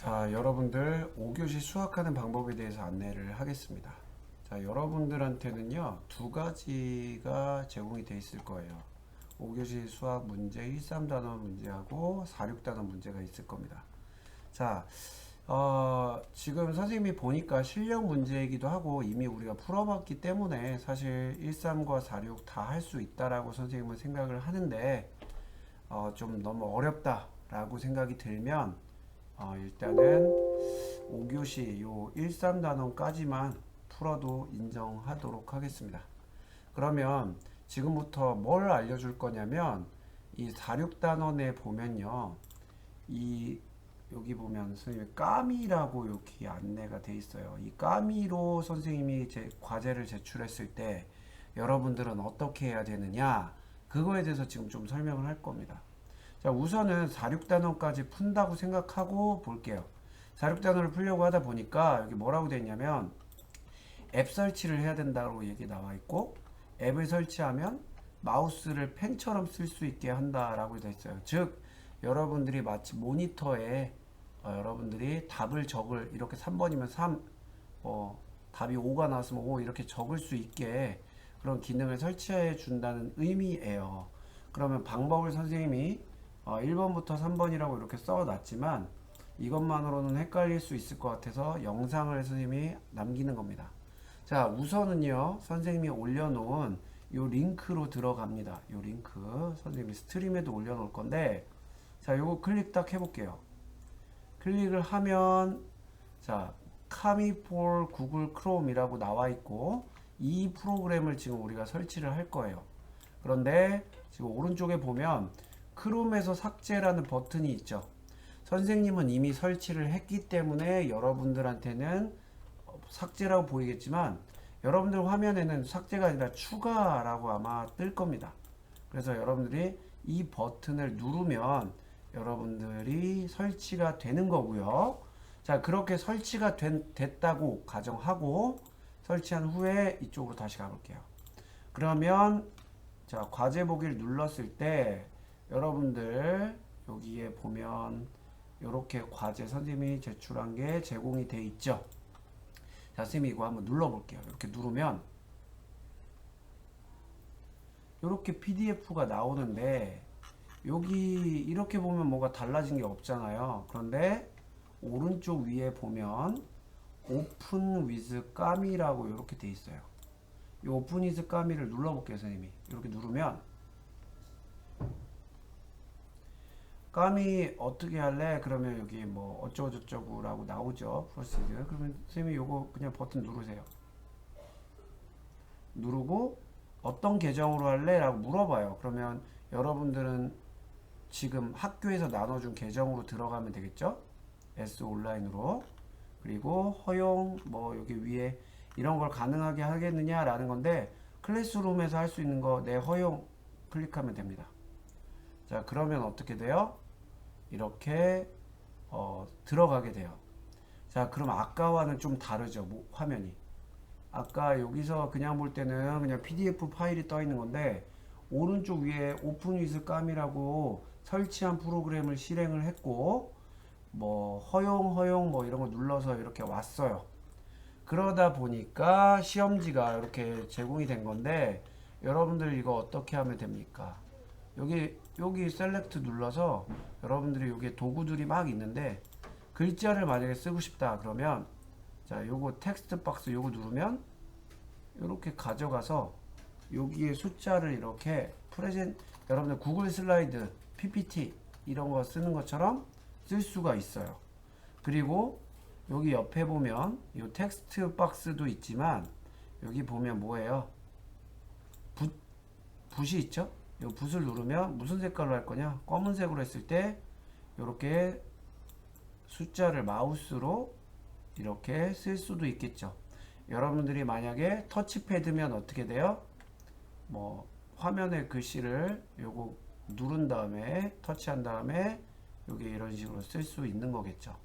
자, 여러분들 5교시 수학하는 방법에 대해서 안내를 하겠습니다. 자, 여러분들한테는요, 두 가지가 제공이 돼 있을 거예요. 5교시 수학 문제 13단원 문제하고 46단원 문제가 있을 겁니다. 자, 어, 지금 선생님이 보니까 실력 문제이기도 하고 이미 우리가 풀어봤기 때문에 사실 13과 46 다 할 수 있다라고 선생님은 생각을 하는데 어, 좀 너무 어렵다라고 생각이 들면 어, 일단은 5교시 요 13단원까지만 풀어도 인정하도록 하겠습니다. 그러면 지금부터 뭘 알려줄 거냐면 이 46단원에 보면요. 이 여기 보면 선생님이 까미라고 여기 안내가 돼 있어요. 이 까미로 선생님이 제 과제를 제출했을 때 여러분들은 어떻게 해야 되느냐 그거에 대해서 지금 좀 설명을 할 겁니다. 자 우선은 46단원까지 푼다고 생각하고 볼게요. 46단원을 풀려고 하다 보니까 여기 뭐라고 돼 있냐면 앱 설치를 해야 된다고 얘기 나와 있고 앱을 설치하면 마우스를 펜처럼 쓸 수 있게 한다라고 돼 있어요. 즉 여러분들이 마치 모니터에 어, 여러분들이 답을 적을 이렇게 3번이면 3, 어, 답이 5가 나왔으면 5 이렇게 적을 수 있게 그런 기능을 설치해 준다는 의미예요. 그러면 방법을 선생님이 어, 1번부터 3번이라고 이렇게 써 놨지만 이것만으로는 헷갈릴 수 있을 것 같아서 영상을 선생님이 남기는 겁니다. 자, 우선은요, 선생님이 올려놓은 요 링크로 들어갑니다. 요 링크. 선생님이 스트림에도 올려놓을 건데, 자, 요거 클릭 딱 해볼게요. 클릭을 하면, 자, 카미폴 구글 크롬이라고 나와 있고, 이 프로그램을 지금 우리가 설치를 할 거예요. 그런데 지금 오른쪽에 보면 크롬에서 삭제라는 버튼이 있죠. 선생님은 이미 설치를 했기 때문에 여러분들한테는 삭제라고 보이겠지만 여러분들 화면에는 삭제가 아니라 추가라고 아마 뜰 겁니다. 그래서 여러분들이 이 버튼을 누르면 여러분들이 설치가 되는 거고요. 자, 그렇게 설치가 된, 됐다고 가정하고 설치한 후에 이쪽으로 다시 가볼게요. 그러면 자, 과제 보기를 눌렀을 때 여러분들 여기에 보면 이렇게 과제 선생님이 제출한 게 제공이 돼 있죠. 자, 선생님이 이거 한번 눌러볼게요. 이렇게 누르면 이렇게 PDF가 나오는데 여기 이렇게 보면 뭐가 달라진 게 없잖아요. 그런데 오른쪽 위에 보면 오픈 위즈 까미라고 이렇게 돼 있어요. 이 오픈 위즈 까미를 눌러볼게요, 선생님이. 이렇게 누르면 까미 어떻게 할래? 그러면 여기 뭐 어쩌고저쩌고라고 나오죠. 프로시드. 그러면 선생님이 요거 그냥 버튼 누르세요. 누르고 어떤 계정으로 할래? 라고 물어봐요. 그러면 여러분들은 지금 학교에서 나눠준 계정으로 들어가면 되겠죠? S 온라인으로. 그리고 허용 뭐 여기 위에 이런 걸 가능하게 하겠느냐라는 건데 클래스룸에서 할 수 있는 거 내 허용 클릭하면 됩니다. 자 그러면 어떻게 돼요? 이렇게 어, 들어가게 돼요. 자 그럼 아까와는 좀 다르죠 뭐, 화면이. 아까 여기서 그냥 볼 때는 그냥 PDF 파일이 떠 있는 건데 오른쪽 위에 오픈 위즈 감이라고 설치한 프로그램을 실행을 했고 뭐 허용 허용 뭐 이런 거 눌러서 이렇게 왔어요. 그러다 보니까 시험지가 이렇게 제공이 된 건데 여러분들 이거 어떻게 하면 됩니까? 여기 여기 셀렉트 눌러서 여러분들이 여기에 도구들이 막 있는데 글자를 만약에 쓰고 싶다 그러면 자 요거 텍스트 박스 요거 누르면 이렇게 가져가서 여기에 숫자를 이렇게 프레젠 여러분들 구글 슬라이드 PPT 이런 거 쓰는 것처럼 쓸 수가 있어요. 그리고 여기 옆에 보면 이 텍스트 박스도 있지만 여기 보면 뭐예요? 붓, 붓이 있죠? 이 붓을 누르면 무슨 색깔로 할 거냐? 검은색으로 했을 때 이렇게 숫자를 마우스로 이렇게 쓸 수도 있겠죠. 여러분들이 만약에 터치패드면 어떻게 돼요? 뭐 화면에 글씨를 요거 누른 다음에 터치한 다음에 여기 이런 식으로 쓸 수 있는 거겠죠.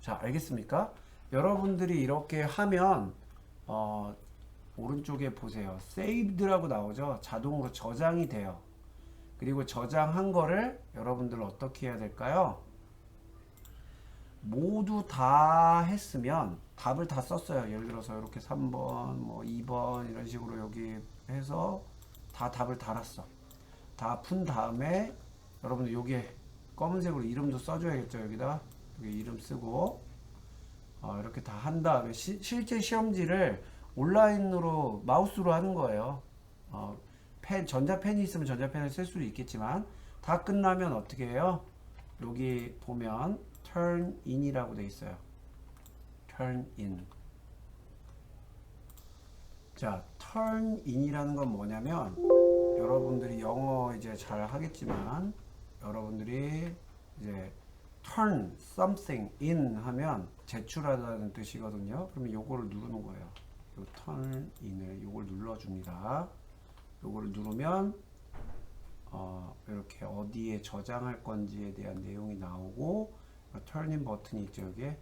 자, 알겠습니까? 여러분들이 이렇게 하면 어, 오른쪽에 보세요. saved라고 나오죠. 자동으로 저장이 돼요. 그리고 저장한 거를 여러분들 어떻게 해야 될까요? 모두 다 했으면 답을 다 썼어요. 예를 들어서 이렇게 3번, 뭐 2번 이런 식으로 여기 해서 다 답을 달았어. 다 푼 다음에 여러분들 여기에 검은색으로 이름도 써줘야겠죠. 여기다 여기 이름 쓰고 어, 이렇게 다 한 다음에 시- 실제 시험지를 온라인으로 마우스로 하는 거예요. 어, 펜, 전자펜이 있으면 전자펜을 쓸 수도 있겠지만 다 끝나면 어떻게 해요? 여기 보면 turn in이라고 돼 있어요. turn in. 자, turn in이라는 건 뭐냐면 여러분들이 영어 이제 잘 하겠지만 여러분들이 이제 turn something in 하면 제출하다는 뜻이거든요. 그러면 요거를 누르는 거예요. 요 in을 요걸 눌러 줍니다. 요거를 누르면 어, 이렇게 어디에 저장할 건지에 대한 내용이 나오고 in 버튼이 있죠, 여기에.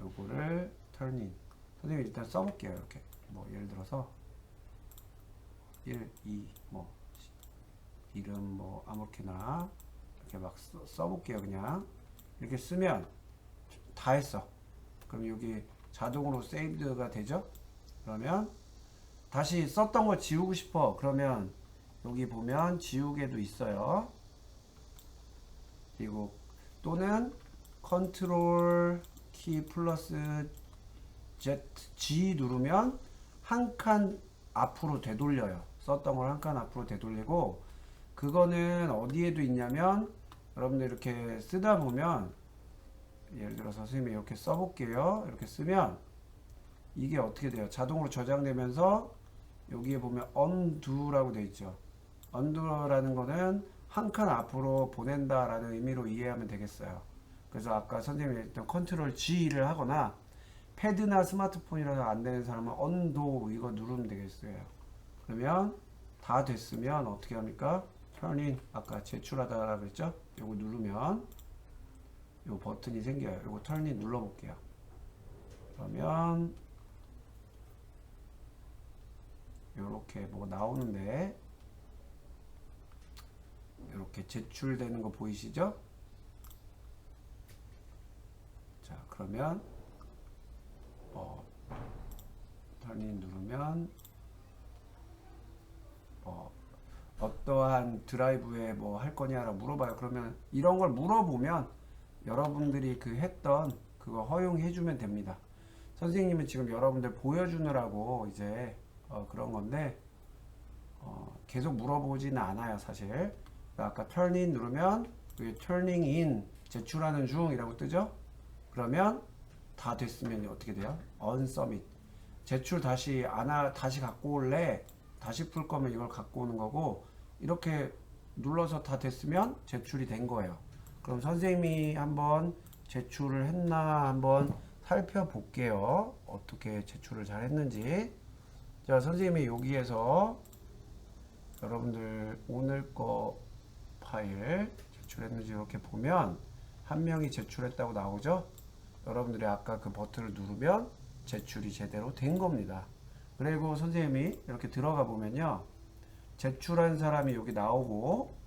요거를 in. 선생님 일단 써볼게요, 이렇게. 뭐 예를 들어서 1, 2, 뭐 이름 뭐 아무렇게나 이렇게 막 써, 써볼게요 그냥 이렇게 쓰면 다 했어 그럼 여기 자동으로 세이브가 되죠? 그러면 다시 썼던 걸 지우고 싶어. 그러면 여기 보면 지우개도 있어요. 그리고 또는 컨트롤 키 플러스 Z G 누르면 한 칸 앞으로 되돌려요. 썼던 걸 한 칸 앞으로 되돌리고 그거는 어디에도 있냐면 여러분들 이렇게 쓰다 보면 예를 들어서 선생님이 이렇게 써볼게요. 이렇게 쓰면 이게 어떻게 돼요? 자동으로 저장되면서 여기에 보면 undo라고 되어 있죠. undo라는 거는 한 칸 앞으로 보낸다라는 의미로 이해하면 되겠어요. 그래서 아까 선생님이 일단 컨트롤 G를 하거나 패드나 스마트폰이라서 안 되는 사람은 언도 이거 누르면 되겠어요. 그러면 다 됐으면 어떻게 합니까? turn 아까 제출하다라 그랬죠? 이거 누르면 이 버튼이 생겨요. turn in 눌러볼게요. 그러면 이렇게 뭐 나오는데 이렇게 제출되는 거 보이시죠? 자 그러면 어, 턴이 누르면 어, 어떠한 드라이브에 뭐 할 거냐라고 물어봐요. 그러면 이런 걸 물어보면 여러분들이 그 했던 그거 허용해 주면 됩니다. 선생님은 지금 여러분들 보여주느라고 이제 어, 그런 건데 어, 계속 물어보지는 않아요, 사실. 그러니까 아까 turn 누르면 여기 turning in 제출하는 중이라고 뜨죠? 그러면 다 됐으면 어떻게 돼요? unsubmit. 제출 다시 안 하, 다시 갖고 올래? 다시 풀 거면 이걸 갖고 오는 거고 이렇게 눌러서 다 됐으면 제출이 된 거예요. 그럼 선생님이 한번 제출을 했나 한번 살펴볼게요. 어떻게 제출을 잘 했는지. 자, 선생님이 여기에서 여러분들 오늘 거 파일 제출했는지 이렇게 보면 한 명이 제출했다고 나오죠? 여러분들이 아까 그 버튼을 누르면 제출이 제대로 된 겁니다. 그리고 선생님이 이렇게 들어가 보면요. 제출한 사람이 여기 나오고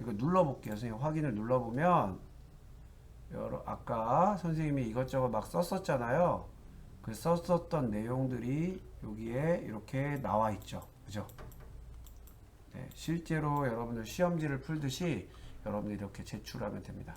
이거 눌러볼게요. 선생님 확인을 눌러보면 여러 아까 선생님이 이것저것 막 썼었잖아요. 그 썼었던 내용들이 여기에 이렇게 나와 있죠. 그죠? 네, 실제로 여러분들 시험지를 풀듯이 여러분들 이렇게 제출하면 됩니다.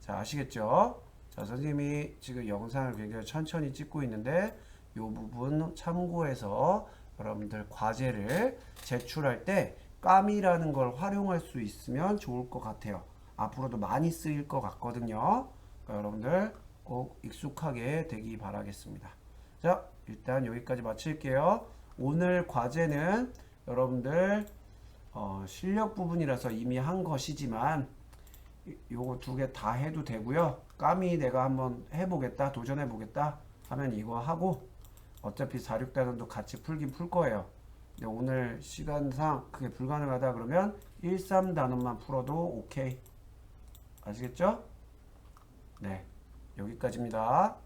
자, 아시겠죠? 자, 선생님이 지금 영상을 굉장히 천천히 찍고 있는데 이 부분 참고해서 여러분들 과제를 제출할 때 까미라는 걸 활용할 수 있으면 좋을 것 같아요. 앞으로도 많이 쓰일 것 같거든요. 그러니까 여러분들 꼭 익숙하게 되기 바라겠습니다. 자, 일단 여기까지 마칠게요. 오늘 과제는 여러분들 어, 실력 부분이라서 이미 한 것이지만 이- 요거 두 개 다 해도 되고요. 까미 내가 한번 해보겠다, 도전해보겠다 하면 이거 하고 어차피 4, 6단원도 같이 풀긴 풀 거예요. 근데 오늘 시간상 그게 불가능하다 그러면 1, 3 단원만 풀어도 오케이. 아시겠죠? 네. 여기까지입니다.